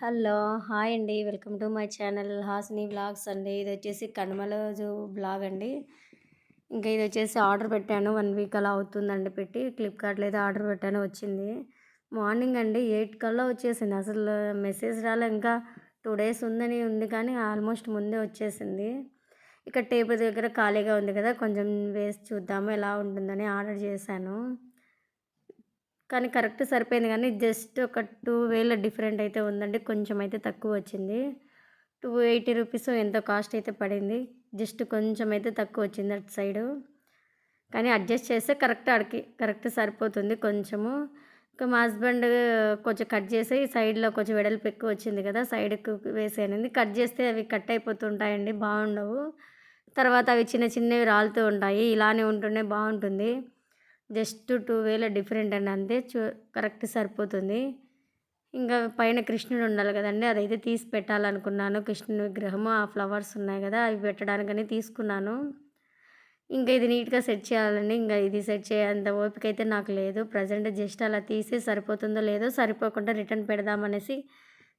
Hello hi అండి. Welcome to my channel Hasini blogs అండి. ఇది వచ్చేసి కనుమల రోజు బ్లాగ్ అండి. ఇంకా ఇది వచ్చేసి ఆర్డర్ పెట్టాను. వన్ వీక్ అలా అవుతుందండి పెట్టి. ఫ్లిప్కార్ట్లో అయితే ఆర్డర్ పెట్టాను వచ్చింది. మార్నింగ్ అండి ఎయిట్ కల్లా వచ్చేసింది. అసలు మెసేజ్ రాలే. ఇంకా టూ డేస్ ఉందని ఉంది కానీ ఆల్మోస్ట్ ముందే వచ్చేసింది. ఇక్కడ టేబుల్ దగ్గర ఖాళీగా ఉంది కదా కొంచెం వేసి చూద్దాము ఎలా ఉంటుందని ఆర్డర్ చేశాను. కానీ కరెక్ట్ సరిపోయింది కానీ జస్ట్ ఒక టూ వేల డిఫరెంట్ అయితే ఉందండి. కొంచెం అయితే తక్కువ వచ్చింది. టూ ఎయిటీ రూపీస్ ఎంతో కాస్ట్ అయితే పడింది. జస్ట్ కొంచెం అయితే తక్కువ వచ్చింది అటు సైడు. కానీ అడ్జస్ట్ చేస్తే కరెక్ట్ అడికి కరెక్ట్ సరిపోతుంది కొంచెము. ఇంకా మా హస్బెండ్ కొంచెం కట్ చేసి సైడ్లో కొంచెం వెడల్పు ఎక్కువ వచ్చింది కదా సైడ్కు వేసేయనింది కట్ చేస్తే అవి కట్ అయిపోతుంటాయండి బాగుండవు. తర్వాత అవి చిన్న చిన్నవి రాలుతూ ఉంటాయి. ఇలానే ఉంటుండే బాగుంటుంది. జస్ట్ టూ వేల డిఫరెంట్ అండి అంతే చూ కరెక్ట్ సరిపోతుంది. ఇంకా పైన కృష్ణుడు ఉండాలి కదండి అదైతే తీసి పెట్టాలనుకున్నాను. కృష్ణుని విగ్రహము ఆ ఫ్లవర్స్ ఉన్నాయి కదా అవి పెట్టడానికని తీసుకున్నాను. ఇంకా ఇది నీట్గా సెట్ చేయాలండి. ఇంకా ఇది సెట్ చేయంత ఓపిక అయితే నాకు లేదు. ప్రజెంట్ జస్ట్ అలా తీసి సరిపోతుందో లేదో సరిపోకుండా రిటర్న్ పెడదామనేసి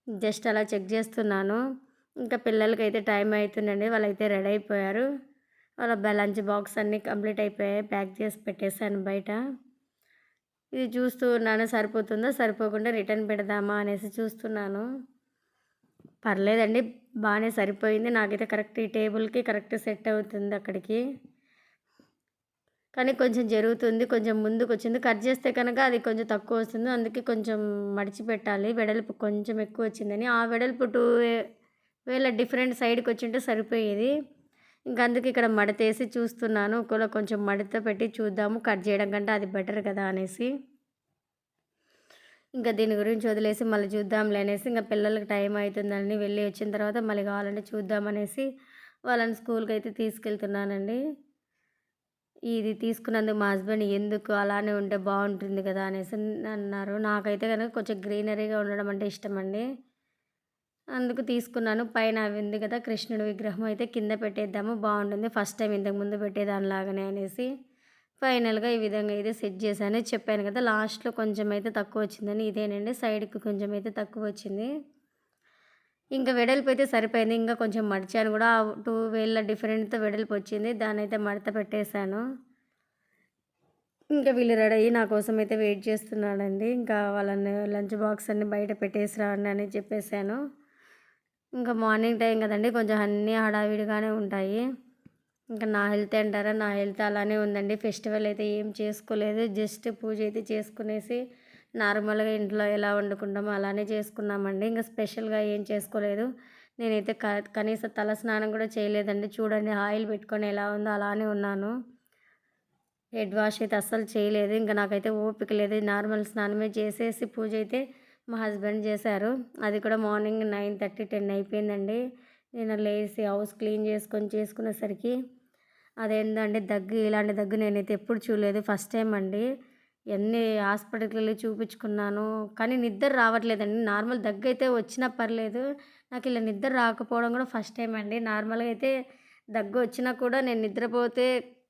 జస్ట్ అలా చెక్ చేస్తున్నాను. ఇంకా పిల్లలకి అయితే టైం అవుతుందండి వాళ్ళైతే రెడీ అయిపోయారు. వాళ్ళ లంచ్ బాక్స్ అన్నీ కంప్లీట్ అయిపోయాయి ప్యాక్ చేసి పెట్టేశాను బయట. ఇది చూస్తూ ఉన్నాను సరిపోతుందో సరిపోకుండా రిటర్న్ పెడదామా అనేసి చూస్తున్నాను. పర్లేదండి బాగానే సరిపోయింది. నాకైతే కరెక్ట్ ఈ టేబుల్కి కరెక్ట్ సెట్ అవుతుంది అక్కడికి. కానీ కొంచెం జరుగుతుంది కొంచెం ముందుకు వచ్చింది కట్ చేస్తే కనుక అది కొంచెం తక్కువ వస్తుంది. అందుకే కొంచెం మడిచి పెట్టాలి వెడల్పు కొంచెం ఎక్కువ వచ్చిందని. ఆ వెడల్పు టూ వేల డిఫరెంట్ సైడ్కి వచ్చింటే సరిపోయేది. ఇంకా అందుకే ఇక్కడ మడతేసి చూస్తున్నాను. ఒకవేళ కొంచెం మడత పెట్టి చూద్దాము. కట్ చేయడం కంటే అది బెటర్ కదా అనేసి. ఇంకా దీని గురించి వదిలేసి మళ్ళీ చూద్దాంలే అనేసి ఇంకా పిల్లలకి టైం అవుతుందని వెళ్ళి వచ్చిన తర్వాత మళ్ళీ కావాలంటే చూద్దామనేసి వాళ్ళని స్కూల్కి అయితే తీసుకెళ్తున్నానండి. ఇది తీసుకున్నందుకు మా హస్బెండ్ ఎందుకు అలానే ఉంటే బాగుంటుంది కదా అనేసి అన్నారు. నాకైతే కనుక కొంచెం గ్రీనరీగా ఉండడం అంటే ఇష్టం అండి అందుకు తీసుకున్నాను. పైన అవి ఉంది కదా కృష్ణుడి విగ్రహం అయితే కింద పెట్టేద్దాము. బాగుంటుంది. ఫస్ట్ టైం ఇంతకుముందు పెట్టేదానిలాగానే అనేసి ఫైనల్గా ఈ విధంగా అయితే సెట్ చేశాను. చెప్పాను కదా లాస్ట్లో కొంచెం అయితే తక్కువ వచ్చిందని. ఇదేనండి సైడ్కి కొంచెం అయితే తక్కువ వచ్చింది. ఇంకా వెడల్పు అయితే సరిపోయింది. ఇంకా కొంచెం మడిచాను కూడా. టూ వేల డిఫరెంట్తో వెడల్పు వచ్చింది. దాని అయితే మడత పెట్టేశాను. ఇంకా వీళ్ళు రెడీ అయ్యి నా కోసం అయితే వెయిట్ చేస్తున్నాడండి. ఇంకా వాళ్ళని లంచ్ బాక్స్ అన్ని బయట పెట్టేసి రాండి అని చెప్పేశాను. ఇంకా మార్నింగ్ టైం కదండి కొంచెం అన్నీ హడావిడిగానే ఉంటాయి. ఇంకా నా హెల్త్ అంటారా? నా హెల్త్ అలానే ఉందండి. ఫెస్టివల్ అయితే ఏం చేసుకోలేదు. జస్ట్ పూజ అయితే చేసుకునేసి నార్మల్గా ఇంట్లో ఎలా వండుకుంటామో అలానే చేసుకున్నామండి. ఇంకా స్పెషల్గా ఏం చేసుకోలేదు. నేనైతే క కనీసం తల స్నానం కూడా చేయలేదండి. చూడండి ఆయిల్ పెట్టుకొని ఎలా ఉందో అలానే ఉన్నాను. హెడ్ వాష్ అయితే అస్సలు చేయలేదు. ఇంకా నాకైతే ఓపిక లేదు. నార్మల్ స్నానమే చేసేసి పూజ అయితే మా హస్బెండ్ చేశారు. అది కూడా మార్నింగ్ నైన్ థర్టీ టెన్ అయిపోయిందండి. నేను లేచి హౌస్ క్లీన్ చేసుకొని చేసుకునేసరికి అదేంటంటే దగ్గు ఇలాంటి దగ్గు నేనైతే ఎప్పుడు చూడలేదు. ఫస్ట్ టైం అండి. ఎన్ని హాస్పిటల్కి వెళ్ళి చూపించుకున్నాను. కానీ నిద్ర రావట్లేదండి. నార్మల్ దగ్గు అయితే వచ్చినా పర్లేదు. నాకు ఇలా నిద్ర రాకపోవడం కూడా ఫస్ట్ టైం అండి. నార్మల్గా అయితే దగ్గు వచ్చినా కూడా నేను నిద్రపోతే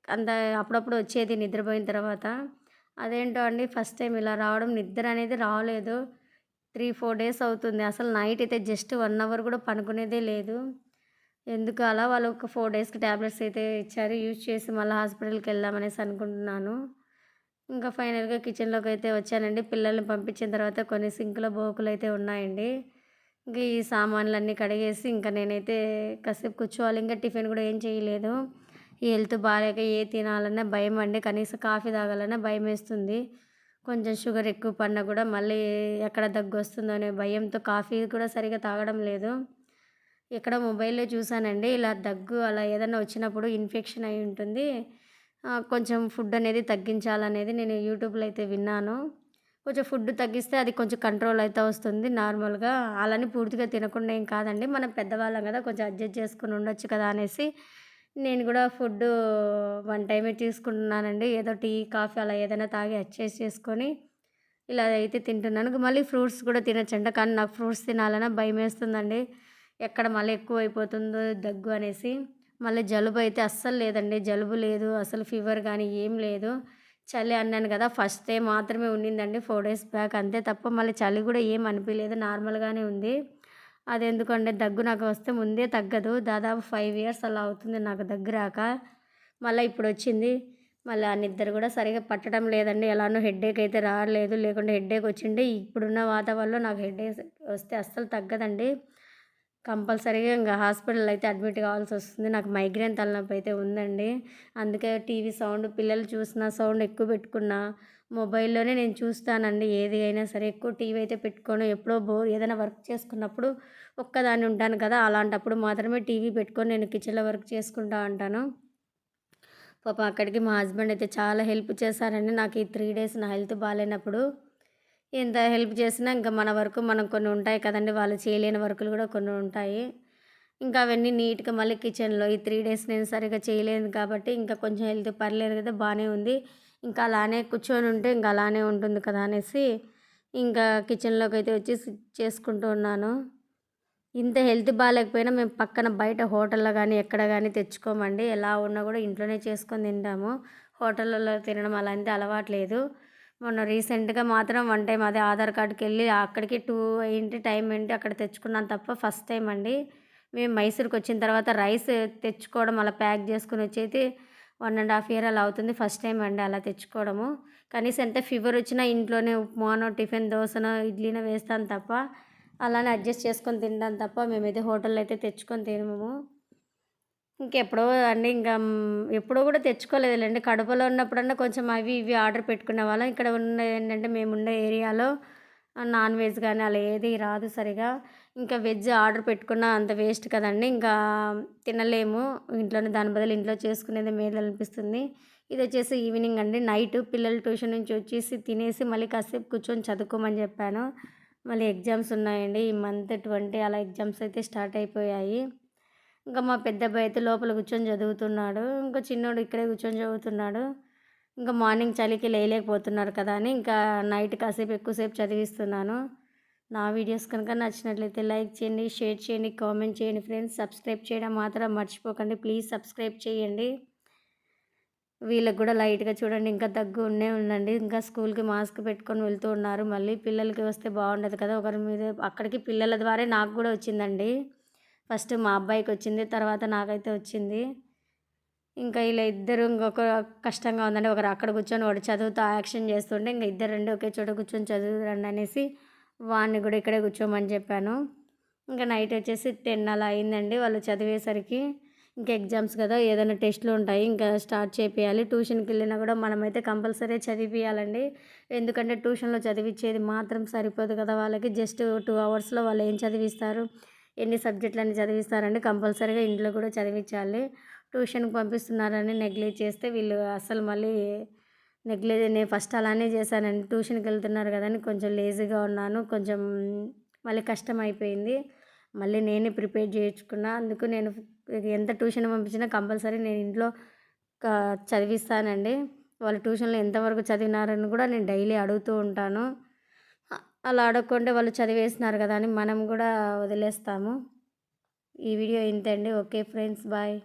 అంత అప్పుడప్పుడు వచ్చేది నిద్రపోయిన తర్వాత. అదేంటో అండి ఫస్ట్ టైం ఇలా రావడం. నిద్ర అనేది రాలేదు. త్రీ ఫోర్ డేస్ అవుతుంది. అసలు నైట్ అయితే జస్ట్ వన్ అవర్ కూడా పనుకునేదే లేదు. ఎందుకు అలా వాళ్ళు ఒక ఫోర్ డేస్కి ట్యాబ్లెట్స్ అయితే ఇచ్చారు. యూజ్ చేసి మళ్ళీ హాస్పిటల్కి వెళ్దామనేసి అనుకుంటున్నాను. ఇంకా ఫైనల్గా కిచెన్లోకి అయితే వచ్చానండి. పిల్లల్ని పంపించిన తర్వాత కొన్ని సింకుల బోకులు అయితే ఉన్నాయండి. ఇంకా ఈ సామాన్లన్నీ కడిగేసి ఇంకా నేనైతే కాసేపు కూర్చోవాలి. ఇంకా టిఫిన్ కూడా ఏం చేయలేదు. ఈ హెల్త్ బాగాలేక ఏ తినాలన్నా భయం అండి. కనీసం కాఫీ తాగాలన్నా భయం వేస్తుంది. కొంచెం షుగర్ ఎక్కువ పడినా కూడా మళ్ళీ ఎక్కడ దగ్గు వస్తుందో అనే భయంతో కాఫీ కూడా సరిగా తాగడం లేదు. ఇక్కడ మొబైల్లో చూసానండి ఇలా దగ్గు అలా ఏదైనా వచ్చినప్పుడు ఇన్ఫెక్షన్ అయి ఉంటుంది. కొంచెం ఫుడ్ అనేది తగ్గించాలనేది నేను యూట్యూబ్లో అయితే విన్నాను. కొంచెం ఫుడ్ తగ్గిస్తే అది కొంచెం కంట్రోల్ అయితే వస్తుంది నార్మల్గా. అలానే పూర్తిగా తినకుండా ఏం కాదండి మనం పెద్దవాళ్ళం కదా కొంచెం అడ్జస్ట్ చేసుకుని ఉండొచ్చు కదా అనేసి నేను కూడా ఫుడ్ వన్ టైమే తీసుకుంటున్నానండి. ఏదో టీ కాఫీ అలా ఏదైనా తాగి అడ్జస్ట్ చేసుకొని ఇలా అయితే తింటున్నాను. మళ్ళీ ఫ్రూట్స్ కూడా తినచ్చంట కానీ నాకు ఫ్రూట్స్ తినాలన్నా భయం వేస్తుందండి ఎక్కడ మళ్ళీ ఎక్కువ అయిపోతుందో దగ్గు అనేసి. మళ్ళీ జలుబు అయితే అస్సలు లేదండి. జలుబు లేదు అసలు ఫీవర్ కానీ ఏం లేదు. చలి అన్నాను కదా ఫస్ట్ డే మాత్రమే ఉండిందండి ఫోర్ డేస్ బ్యాక్ అంతే తప్ప మళ్ళీ చలి కూడా ఏం అనిపించలేదు నార్మల్గానే ఉంది. అది ఎందుకంటే దగ్గు నాకు వస్తే ముందే తగ్గదు. దాదాపు ఫైవ్ ఇయర్స్ అలా అవుతుంది నాకు దగ్గు రాక. మళ్ళీ ఇప్పుడు వచ్చింది. మళ్ళీ ఆ నిద్ర కూడా సరిగా పట్టడం లేదండి. ఎలానో హెడ్ఏక్ అయితే రాలేదు. లేకుంటే హెడ్ఏక్ వచ్చిండే ఇప్పుడున్న వాతావరణంలో నాకు హెడ్ఏక్ వస్తే అస్సలు తగ్గదండి. కంపల్సరీగా ఇంకా హాస్పిటల్ అయితే అడ్మిట్ కావాల్సి వస్తుంది. నాకు మైగ్రేన్ తలనొప్పి అయితే ఉందండి. అందుకే టీవీ సౌండ్ పిల్లలు చూసిన సౌండ్ ఎక్కువ పెట్టుకున్నా మొబైల్లోనే నేను చూస్తానండి. ఏది అయినా సరే ఎక్కువ టీవీ అయితే పెట్టుకోను. ఎప్పుడో బోర్ ఏదైనా వర్క్ చేసుకున్నప్పుడు ఒక్కదాన్ని ఉంటాను కదా అలాంటప్పుడు మాత్రమే టీవీ పెట్టుకొని నేను కిచెన్లో వర్క్ చేసుకుంటా ఉంటాను. పాప అక్కడికి మా హస్బెండ్ అయితే చాలా హెల్ప్ చేశారండి. నాకు ఈ త్రీ డేస్ నా హెల్త్ బాగాలేనప్పుడు ఎంత హెల్ప్ చేసినా ఇంకా మన వరకు మనం కొన్ని ఉంటాయి కదండి వాళ్ళు చేయలేని వర్కులు కూడా కొన్ని ఉంటాయి. ఇంకా అవన్నీ నీట్గా మళ్ళీ కిచెన్లో ఈ త్రీ డేస్ నేను సరిగ్గా చేయలేదు కాబట్టి ఇంకా కొంచెం హెల్త్ పర్లేదు కదా బాగానే ఉంది. ఇంకా అలానే కూర్చొని ఉంటే ఇంకా అలానే ఉంటుంది కదా అనేసి ఇంకా కిచెన్లోకి అయితే వచ్చి చేసుకుంటూ ఉన్నాను. ఇంత హెల్త్ బాగాలేకపోయినా మేము పక్కన బయట హోటల్లో కానీ ఎక్కడ కానీ తెచ్చుకోమండి. ఎలా ఉన్నా కూడా ఇంట్లోనే చేసుకొని తింటాము. హోటళ్ళలో తినడం అలాంటి అలవాటు లేదు. మొన్న రీసెంట్గా మాత్రం వన్ టైం అదే ఆధార్ కార్డుకి వెళ్ళి అక్కడికి టూ ఏంటి టైం ఏంటి అక్కడ తెచ్చుకున్నాను తప్ప ఫస్ట్ టైం అండి. మేము మైసూర్కి వచ్చిన తర్వాత రైస్ తెచ్చుకోవడం అలా ప్యాక్ చేసుకుని వచ్చేది వన్ అండ్ హాఫ్ ఇయర్ అలా అవుతుంది ఫస్ట్ టైం అండి అలా తెచ్చుకోవడము. కనీసం ఎంత ఫీవర్ వచ్చినా ఇంట్లోనే ఉప్మానో టిఫిన్ దోశనో ఇడ్లీనో వేస్తాను తప్ప అలానే అడ్జస్ట్ చేసుకొని తినడం తప్ప మేమైతే హోటల్లో అయితే తెచ్చుకొని తినము. ఇంకెప్పుడో అండి ఇంకా ఎప్పుడో కూడా తెచ్చుకోలేదులేండి. కడపలో ఉన్నప్పుడన్నా కొంచెం అవి ఇవి ఆర్డర్ పెట్టుకునే వాళ్ళం. ఇక్కడ ఉన్న ఏంటంటే మేము ఉండే ఏరియాలో నాన్ వెజ్ కానీ అలా ఏది రాదు సరిగా. ఇంకా వెజ్ ఆర్డర్ పెట్టుకున్న అంత వేస్ట్ కదండి. ఇంకా తినలేము. ఇంట్లోనే దాని బదులు ఇంట్లో చేసుకునేది మేలు అనిపిస్తుంది. ఇది వచ్చేసి ఈవినింగ్ అండి. నైట్ పిల్లలు ట్యూషన్ నుంచి వచ్చేసి తినేసి మళ్ళీ కాసేపు కూర్చొని చదువుకోమని చెప్పాను. మళ్ళీ ఎగ్జామ్స్ ఉన్నాయండి. ఈ మంత్ ట్వంటీ అలా ఎగ్జామ్స్ అయితే స్టార్ట్ అయిపోయాయి. ఇంకా మా పెద్ద అబ్బాయి అయితే లోపల కూర్చొని చదువుతున్నాడు. ఇంకా చిన్నోడు ఇక్కడే కూర్చొని చదువుతున్నాడు. ఇంకా మార్నింగ్ చలికి లేయలేకపోతున్నారు కదా అని ఇంకా నైట్ కాసేపు ఎక్కువసేపు చదివిస్తున్నాను. నా వీడియోస్ కనుక నచ్చినట్లయితే లైక్ చేయండి షేర్ చేయండి కామెంట్ చేయండి ఫ్రెండ్స్. సబ్స్క్రైబ్ చేయడం మాత్రం మర్చిపోకండి. ప్లీజ్ సబ్స్క్రైబ్ చేయండి. వీళ్ళకి కూడా లైట్గా చూడండి. ఇంకా దగ్గు ఉండే ఉండండి. ఇంకా స్కూల్కి మాస్క్ పెట్టుకొని వెళ్తూ ఉన్నారు. మళ్ళీ పిల్లలకి వస్తే బాగుండదు కదా. ఒకరి మీద అక్కడికి పిల్లల ద్వారా నాకు కూడా వచ్చిందండి. ఫస్ట్ మా అబ్బాయికి వచ్చింది. తర్వాత నాకైతే వచ్చింది. ఇంకా ఇలా ఇద్దరు ఇంకొక కష్టంగా ఉందండి ఒకరు అక్కడ కూర్చొని వాడు చదువుతూ యాక్షన్ చేస్తుంటే ఇంకా ఇద్దరు రెండు ఒకే చోట కూర్చొని చదువురండి అనేసి వాడిని కూడా ఇక్కడే కూర్చోమని చెప్పాను. ఇంకా నైట్ వచ్చేసి టెన్ అలా అయిందండి వాళ్ళు చదివేసరికి. ఇంకా ఎగ్జామ్స్ కదా ఏదైనా టెస్ట్లు ఉంటాయి ఇంకా స్టార్ట్ చేపియాలి. ట్యూషన్కి వెళ్ళినా కూడా మనమైతే కంపల్సరీ చదివియాలండి ఎందుకంటే ట్యూషన్లో చదివించేది మాత్రం సరిపోదు కదా వాళ్ళకి. జస్ట్ టూ అవర్స్లో వాళ్ళు ఏం చదివిస్తారు ఎన్ని సబ్జెక్టులు చదివిస్తారండి కంపల్సరీగా ఇంట్లో కూడా చదివించాలి. ట్యూషన్కి పంపిస్తున్నారని నెగ్లెక్ట్ చేస్తే వీళ్ళు అసలు మళ్ళీ నెగ్లెక్ట్ నేను ఫస్ట్ అలానే చేశానండి. ట్యూషన్కి వెళ్తున్నారు కదని కొంచెం లేజీగా ఉన్నాను కొంచెం మళ్ళీ కష్టం అయిపోయింది. మళ్ళీ నేనే ప్రిపేర్ చేయించుకున్నా అందుకు నేను ఎంత ట్యూషన్ పంపించినా కంపల్సరీ నేను ఇంట్లో చదివిస్తానండి. వాళ్ళు ట్యూషన్లో ఎంతవరకు చదివినారని కూడా నేను డైలీ అడుగుతూ ఉంటాను. అలా అడగకుంటే వాళ్ళు చదివేసినారు కదా అని మనం కూడా వదిలేస్తాము. ఈ వీడియో ఇంతండి అండి. Okay friends bye.